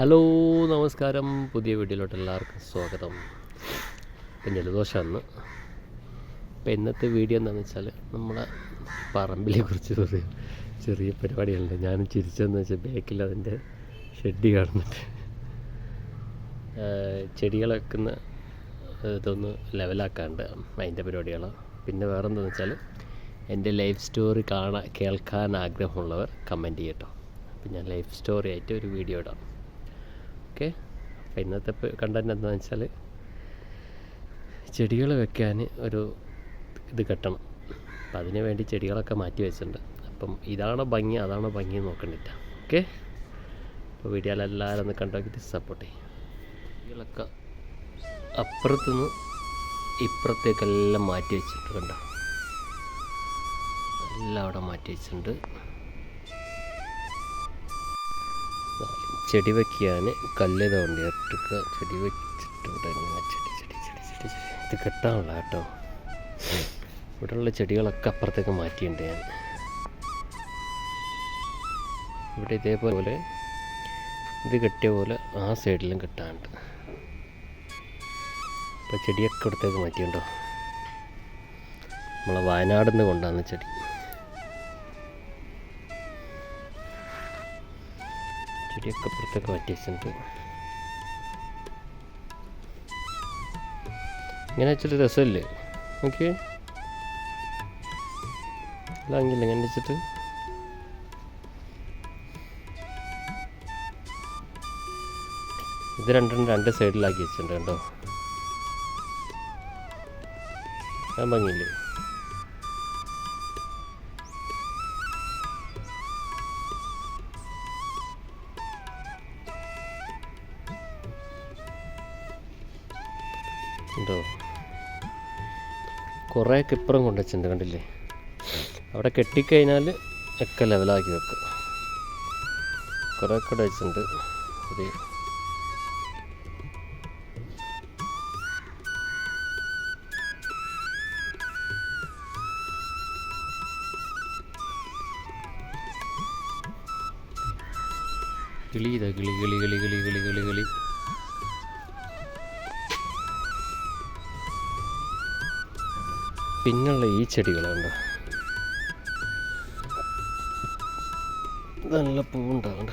Hello നമസ്കാരം. പുതിയ വീഡിയോയിലോട്ട് എല്ലാവർക്കും സ്വാഗതം. ഇപ്പം ജലദോഷമാണ് ഇപ്പം ഇന്നത്തെ വീഡിയോ എന്താണെന്ന് വെച്ചാൽ നമ്മളെ പറമ്പിലെ കുറിച്ച് ഒരു ചെറിയ പരിപാടികളുണ്ട് ഞാൻ ചിരിച്ചതെന്ന് വെച്ചാൽ ബാക്കിൽ അതിന്റെ ഷെഡ് കാണുന്നുണ്ട്. ചെടികൾ ഇതൊന്ന് ലെവലാക്കാണ്ട് അതിന്റെ പരിപാടികളാണ് പിന്നെ വേറെ എന്താണെന്ന് വെച്ചാൽ എന്റെ ലൈഫ് സ്റ്റോറി കാണാൻ കേൾക്കാൻ ആഗ്രഹമുള്ളവർ കമന്റ് ചെയ്യട്ടോ. അപ്പം ഞാൻ ലൈഫ് സ്റ്റോറി ആയിട്ട് ഒരു വീഡിയോ ഇടാം. ഓക്കെ അപ്പം ഇന്നത്തെ കണ്ടന്റ് എന്താണെന്ന് വെച്ചാൽ ചെടികൾ വെക്കാൻ ഒരു ഇത് കെട്ടണം. അപ്പം അതിന് വേണ്ടി ചെടികളൊക്കെ മാറ്റി വെച്ചിട്ടുണ്ട്. അപ്പം ഇതാണോ ഭംഗി അതാണോ ഭംഗി നോക്കണ്ടില്ല ഓക്കെ? അപ്പോൾ വീഡിയോയിലെല്ലാവരും ഒന്ന് കണ്ടോക്കിയിട്ട് സപ്പോർട്ട് ചെയ്യും. ചെടികളൊക്കെ അപ്പുറത്തുനിന്ന് ഇപ്പുറത്തേക്കെല്ലാം മാറ്റി വെച്ചിട്ടുണ്ട് കണ്ടോ. എല്ലാം അവിടെ മാറ്റി വെച്ചിട്ടുണ്ട്. ചെടി വയ്ക്കാൻ കല്ല് തോണ്ടി ഇട്ടിട്ട് ചെടി വെച്ചിട്ട് ഇവിടെ ഇങ്ങനെ ചെടി ചെടി ചെടി ചെടി ഇത് കെട്ടാനുള്ള കേട്ടോ. ഇവിടെയുള്ള ചെടികളൊക്കെ അപ്പുറത്തേക്ക് മാറ്റിയിട്ടുണ്ട് ഞാൻ. ഇവിടെ ഇതേപോലെ ഇത് കെട്ടിയ പോലെ ആ സൈഡിലും കെട്ടാനുണ്ട്. ഇപ്പോൾ ചെടിയൊക്കെ ഇവിടത്തേക്ക് മാറ്റിയുണ്ടോ നമ്മളെ വയനാടിൽ നിന്ന് കൊണ്ടുവന്ന ചെടി. ചെടിയൊക്കെ അപ്പുറത്തൊക്കെ മാറ്റി വെച്ചിട്ടുണ്ട് ഇങ്ങനെ വെച്ചിട്ട് രസമല്ലേ? ഓക്കെ അല്ല എങ്കില്ല ഇങ്ങനെ വെച്ചിട്ട്? ഇത് രണ്ടും രണ്ട് സൈഡിലാക്കി വെച്ചിട്ടുണ്ട് കേട്ടോ. ഞാൻ ഭംഗിയില്ലേ? ഉണ്ടോ കുറേയൊക്കെ ഇപ്പുറം കൊണ്ടുവച്ചിട്ടുണ്ട് കണ്ടില്ലേ? അവിടെ കെട്ടിക്കഴിഞ്ഞാൽ ഒക്കെ ലെവലാക്കി വെക്കും. കുറേ കൂടെ വെച്ചിട്ടുണ്ട്. ഒരു കിളി ഇതാ കിളി കിളി കിളി കിളി കിളി കിളി കിളി. പിന്നുള്ള ഈ ചെടികളുണ്ട് നല്ല പൂവുണ്ടാകണ്ട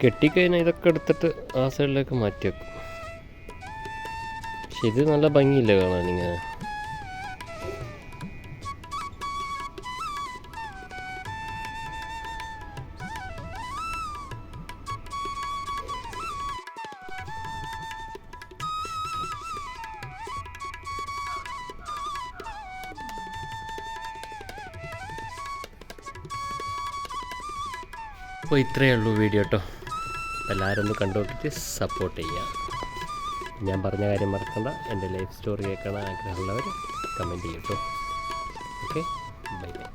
കെട്ടിക്കഴിഞ്ഞാൽ ഇതൊക്കെ എടുത്തിട്ട് ആ സൈഡിലേക്ക് മാറ്റി വെക്കും പക്ഷെ ഇത് നല്ല ഭംഗിയില്ല കാണാൻ ഇങ്ങനെ? അപ്പോൾ ഇത്രയേ ഉള്ളൂ വീഡിയോ കേട്ടോ എല്ലാവരും ഒന്ന് കണ്ടുകൊണ്ടിട്ട് സപ്പോർട്ട് ചെയ്യുക. ഞാൻ പറഞ്ഞ കാര്യം മറക്കണ്ട. എന്റെ ലൈഫ് സ്റ്റോറി കേൾക്കണ ആഗ്രഹമുള്ളവർ കമന്റ് ചെയ്യട്ടോ ഓക്കെ ബൈ ബൈ